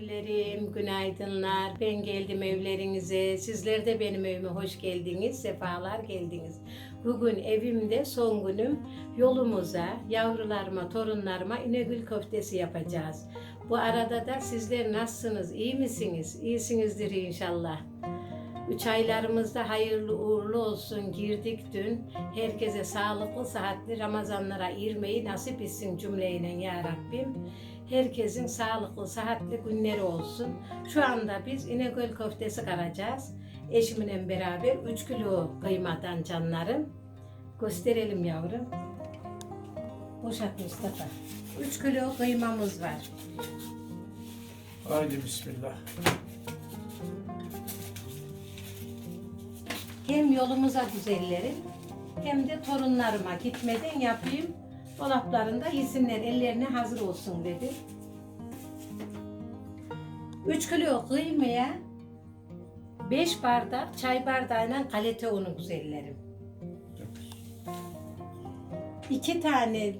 Güzellerim, günaydınlar. Ben geldim evlerinize. Sizler de benim evime hoş geldiniz, sefalar geldiniz. Bugün evimde son günüm yolumuza, yavrularıma, torunlarıma İnegül köftesi yapacağız. Bu arada da sizler nasılsınız, iyi misiniz? İyisinizdir inşallah. Üç aylarımızda hayırlı uğurlu olsun girdik dün. Herkese sağlıklı, sıhhatli Ramazanlara girmeyi nasip etsin cümleyle ya Rabbim. Herkesin sağlıklı, sıhhatli günleri olsun. Şu anda biz İnegöl köftesi karacağız. Eşimle beraber 3 kilo kıymadan canlarım. Gösterelim yavrum. Boşalt Mustafa. 3 kilo kıymamız var. Haydi bismillah. Hem yolumuza güzellerim hem de torunlarıma gitmeden yapayım. Dolaplarında yesinler, ellerine hazır olsun dedim. 3 kilo kıymaya 5 bardak çay bardağıyla kalite unu güzellerim. 2 tane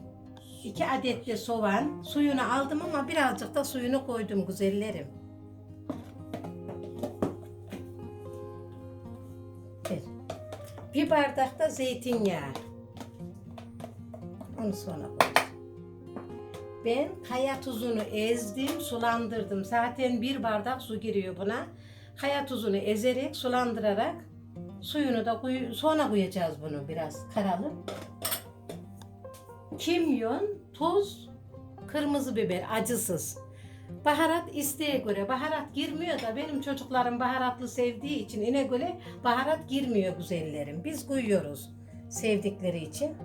2 adet de soğan suyunu aldım ama birazcık da suyunu koydum güzellerim. Bir bardak da zeytinyağı. Onu sonra koyacağım. Ben kaya tuzunu ezdim, sulandırdım. Zaten bir bardak su giriyor buna. Kaya tuzunu ezerek, sulandırarak suyunu da koy, sonra koyacağız bunu biraz karalı. Kimyon, tuz, kırmızı biber acısız. Baharat isteğe göre. Baharat girmiyor da benim çocuklarım baharatlı sevdiği için İnegöl'e baharat girmiyor güzellerim. Biz koyuyoruz sevdikleri için.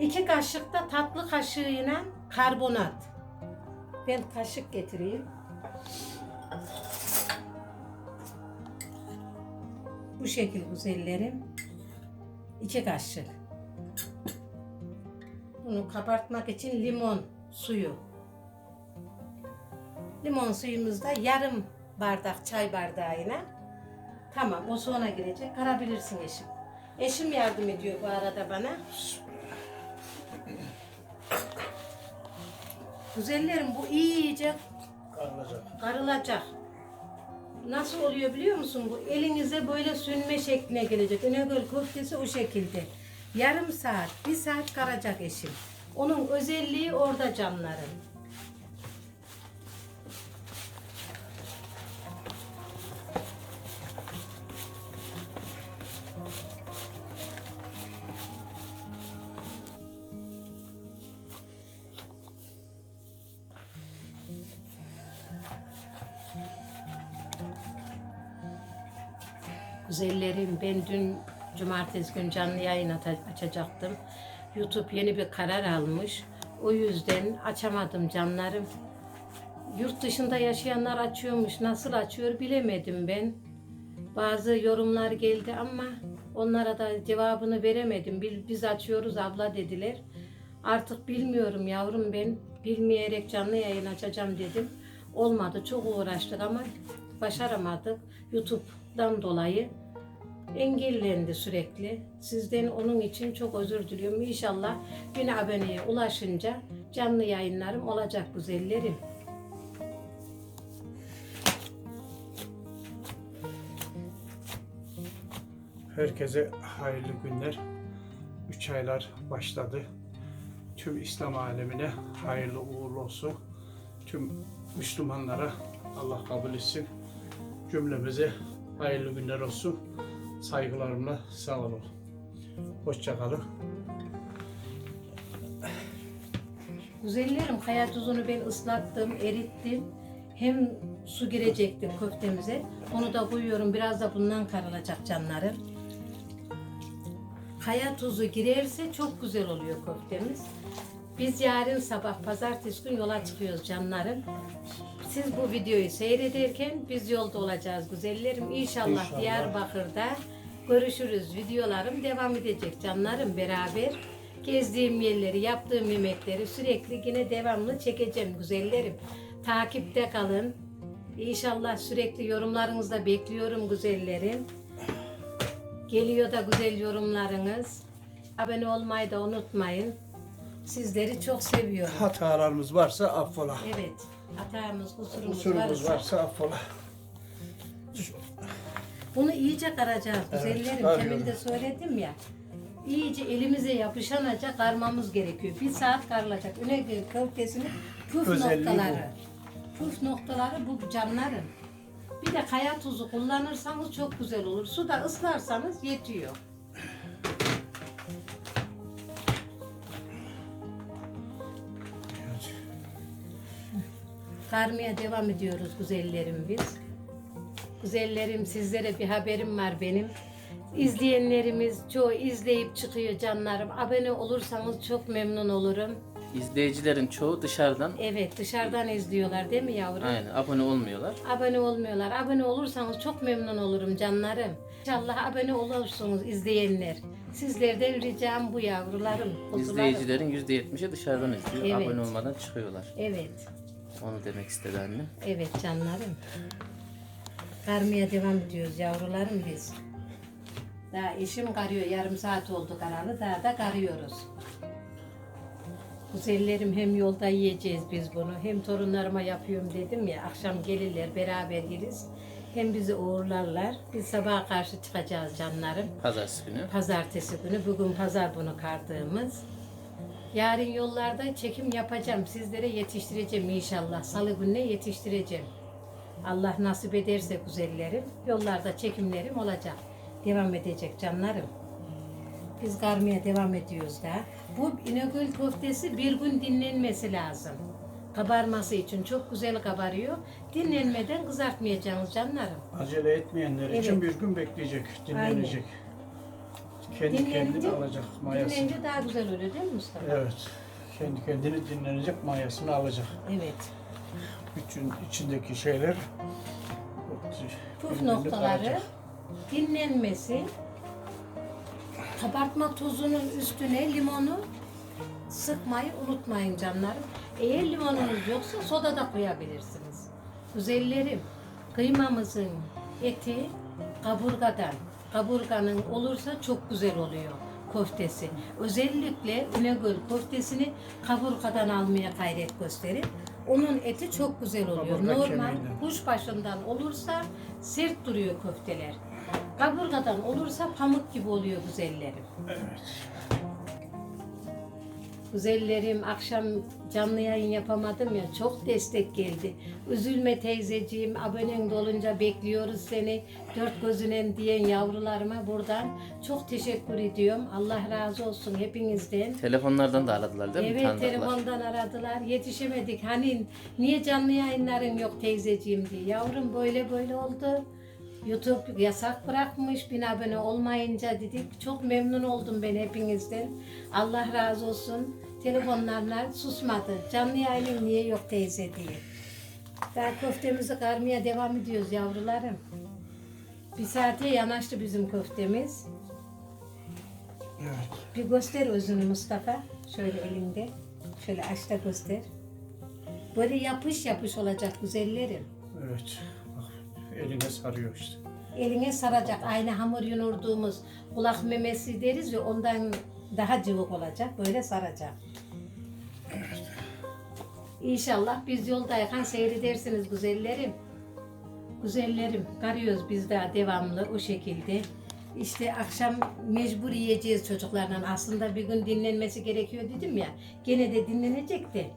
İki kaşık da tatlı kaşığıyla karbonat. Ben kaşık getireyim. Bu şekil güzellerim. İki kaşık. Bunu kabartmak için limon suyu. Limon suyumuzda yarım bardak çay bardağına. Tamam o sonra girecek. Karabilirsin eşim. Eşim yardım ediyor bu arada bana. Güzellerim bu iyice Karılacak. karılacak. Nasıl oluyor biliyor musun? Bu elinize böyle sünme şekline gelecek. İnegöl köftesi o şekilde. Yarım saat, bir saat karacak eşim. Onun özelliği orada canlarım. Güzellerim ben dün cumartesi gün canlı yayın açacaktım. YouTube yeni bir karar almış. O yüzden açamadım canlarım. Yurt dışında yaşayanlar açıyormuş. Nasıl açıyor bilemedim ben. Bazı yorumlar geldi ama onlara da cevabını veremedim. Biz açıyoruz abla dediler. Artık bilmiyorum yavrum ben. Bilmeyerek canlı yayın açacağım dedim. Olmadı. Çok uğraştık ama başaramadık. YouTube'dan dolayı engellendi sürekli. Sizden onun için çok özür diliyorum. İnşallah bin aboneye ulaşınca canlı yayınlarım olacak güzellerim. Herkese hayırlı günler. Üç aylar başladı. Tüm İslam alemine hayırlı uğurlu olsun. Tüm Müslümanlara Allah kabul etsin. Cümlemize hayırlı günler olsun. Saygılarımla sağ olun. Hoşça kalın. Güzellerim kaya tuzunu ben ıslattım, erittim. Hem su girecekti köftemize. Onu da koyuyorum. Biraz da bundan karılacak canlarım. Kaya tuzu girerse çok güzel oluyor köftemiz. Biz yarın sabah pazartesi gün yola çıkıyoruz canlarım. Siz bu videoyu seyrederken biz yolda olacağız güzellerim. İnşallah, İnşallah. Diyarbakır'da görüşürüz. Videolarım devam edecek canlarım beraber. Gezdiğim yerleri, yaptığım yemekleri sürekli yine devamlı çekeceğim güzellerim. Takipte kalın. İnşallah sürekli yorumlarınızda bekliyorum güzellerim. Geliyor da güzel yorumlarınız. Abone olmayı da unutmayın. Sizleri çok seviyorum. Hatalarımız varsa affola. Evet. Hatamız, kusurumuz, Kusurumuz varsa. varsa affola. Bunu iyice karacağız. Güzellerim. karıyorum. Temin de söyledim ya. İyice elimize yapışanaca karmamız gerekiyor. Bir saat karılacak. Üne köftesini püf Özelliği noktaları. Püf noktaları bu canların. Bir de kaya tuzu kullanırsanız çok güzel olur. Suda ıslarsanız yetiyor. Karmaya devam ediyoruz güzellerim biz. Güzellerim sizlere bir haberim var benim. İzleyenlerimiz çoğu izleyip çıkıyor canlarım. Abone olursanız çok memnun olurum. İzleyicilerin çoğu dışarıdan Evet dışarıdan izliyorlar değil mi yavrum? aynen abone olmuyorlar. Abone olmuyorlar. Abone olursanız çok memnun olurum canlarım. İnşallah abone olursunuz izleyenler. Sizlerden ricam bu yavrularım. kuzularım. İzleyicilerin %70'i dışarıdan izliyor. Evet. Abone olmadan çıkıyorlar. Evet. Onu demek istedi annem. Evet canlarım. Karmaya devam ediyoruz yavrularım biz. Daha eşim karıyor. Yarım saat oldu karalı. Daha da karıyoruz. Güzellerim hem yolda yiyeceğiz biz bunu. Hem torunlarıma yapıyorum dedim ya. Akşam gelirler beraber yeriz. Hem bizi uğurlarlar. Biz sabaha karşı çıkacağız canlarım. Pazartesi günü. Pazartesi günü. Bugün pazar bunu kardığımız. Yarın yollarda çekim yapacağım. Sizlere yetiştireceğim inşallah. Salı gününe yetiştireceğim. Allah nasip ederse güzellerim. Yollarda çekimlerim olacak. Devam edecek canlarım. Biz karmaya devam ediyoruz da. Bu İnegöl köftesi bir gün dinlenmesi lazım. Kabarması için çok güzel kabarıyor. Dinlenmeden kızartmayacaksınız canlarım. Acele etmeyenler Evet. için bir gün bekleyecek, dinlenecek. Kendi kendini alacak mayasını. dinlenince daha güzel oluyor değil mi Mustafa? Evet. Kendi kendini dinlenecek mayasını alacak. Evet. Bütün içindeki şeyler Puf birbirine noktaları karacak. dinlenmesi kabartma tuzunun üstüne limonu sıkmayı unutmayın canlarım. Eğer limonunuz yoksa soda da koyabilirsiniz. Güzellerim kıymamızın eti kaburgadan kaburganın olursa çok güzel oluyor köftesi. Özellikle İnegöl köftesini kaburgadan almaya gayret gösterin. Onun eti çok güzel oluyor. Kaburga Normal kemiğinden. kuşbaşından olursa sert duruyor köfteler. Kaburgadan olursa pamuk gibi oluyor güzellerim. Evet. Güzellerim akşam canlı yayın yapamadım ya çok destek geldi. Üzülme teyzeciğim abonen dolunca bekliyoruz seni. Dört gözünen diyen yavrularıma buradan çok teşekkür ediyorum. Allah razı olsun hepinizden. Telefonlardan da aradılar değil mi? Evet Tanıdıklar. telefondan aradılar. Yetişemedik. Hani niye canlı yayınların yok teyzeciğim diye. Yavrum böyle böyle oldu. YouTube yasak bırakmış bin abone olmayınca dedik. Çok memnun oldum ben hepinizden. Allah razı olsun. Telefonlarla susmadı. Canlı yayının niye yok teyze diye. Daha köftemizi karmaya devam ediyoruz yavrularım. Bir saate yanaştı bizim köftemiz. Evet. Bir göster özünü Mustafa. Şöyle elinde. Şöyle aç da göster. Böyle yapış yapış olacak güzellerim. Evet. Eline sarıyor işte. Eline saracak. Aynı hamur yunurduğumuz kulak memesi deriz ya ondan daha cıvık olacak. Böyle saracak. İnşallah biz yoldayken seyredersiniz güzellerim. Güzellerim. Karıyoruz biz daha devamlı o şekilde. İşte akşam mecbur yiyeceğiz çocuklarla. Aslında bir gün dinlenmesi gerekiyor dedim ya. Gene de dinlenecekti.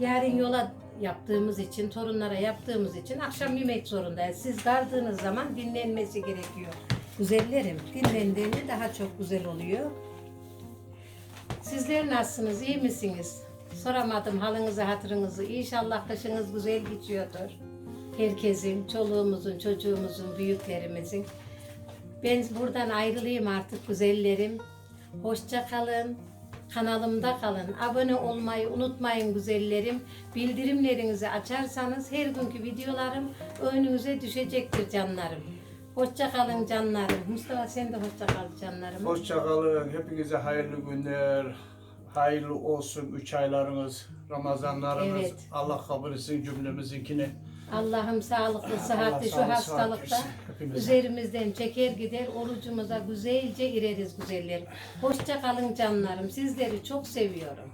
Yarın yola yaptığımız için, torunlara yaptığımız için akşam yemek zorundayız. Siz kardığınız zaman dinlenmesi gerekiyor. Güzellerim, dinlendiğinde daha çok güzel oluyor. Sizler nasılsınız, iyi misiniz? Soramadım halınızı, hatırınızı. İnşallah kışınız güzel geçiyordur. Herkesin, çoluğumuzun, çocuğumuzun, büyüklerimizin. Ben buradan ayrılayım artık güzellerim. Hoşça kalın. Kanalımda kalın. Abone olmayı unutmayın güzellerim. Bildirimlerinizi açarsanız her günkü videolarım önünüze düşecektir canlarım. Hoşça kalın canlarım. Mustafa sen de hoşça kal canlarım. Hoşçakalın. Hepinize hayırlı günler. Hayırlı olsun üç aylarınız, Ramazanlarınız. Evet. Allah kabul etsin cümlemizinkini. Allah'ım sağlıklı, sıhhatli şu sağlık, hastalıkta versin üzerimizden çeker gider orucumuza güzelce gireriz güzellerim. Hoşça kalın canlarım. Sizleri çok seviyorum.